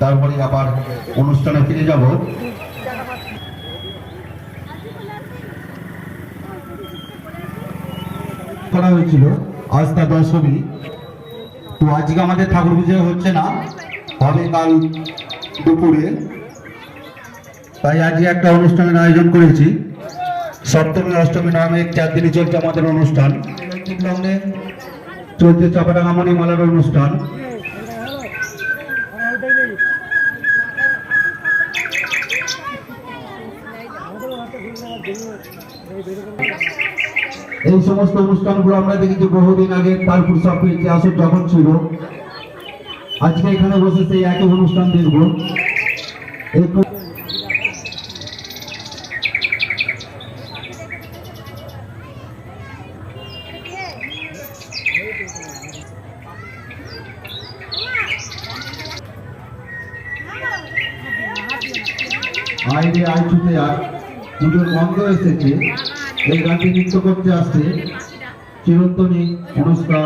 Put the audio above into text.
তারপরে আবার অনুষ্ঠানে ফিরে যাব। করা হয়েছিল। আজ তা দশমী। তো আজকে আমাদের ঠাকুর পুজো হচ্ছে না, হবে কাল দুপুরে। তাই আজকে একটা অনুষ্ঠানের আয়োজন করেছি। সপ্তমী, অষ্টমী নামে চার দিনই চলছে আমাদের অনুষ্ঠান। চলছে চাপাডাঙ্গামণি মালার অনুষ্ঠান। এই সমস্ত অনুষ্ঠানগুলো আমরা দেখেছি বহুদিন আগে তারপুর সব ইতিহাসের যখন ছিল। আজকে এখানে বসে সেই একই অনুষ্ঠান দেখব। এই প্র- আই ছুটে আয় পুজোর গন্ধ এসেছে। এই গানটি নৃত্য করতে আসছে চিরন্তনী অনুষ্কা।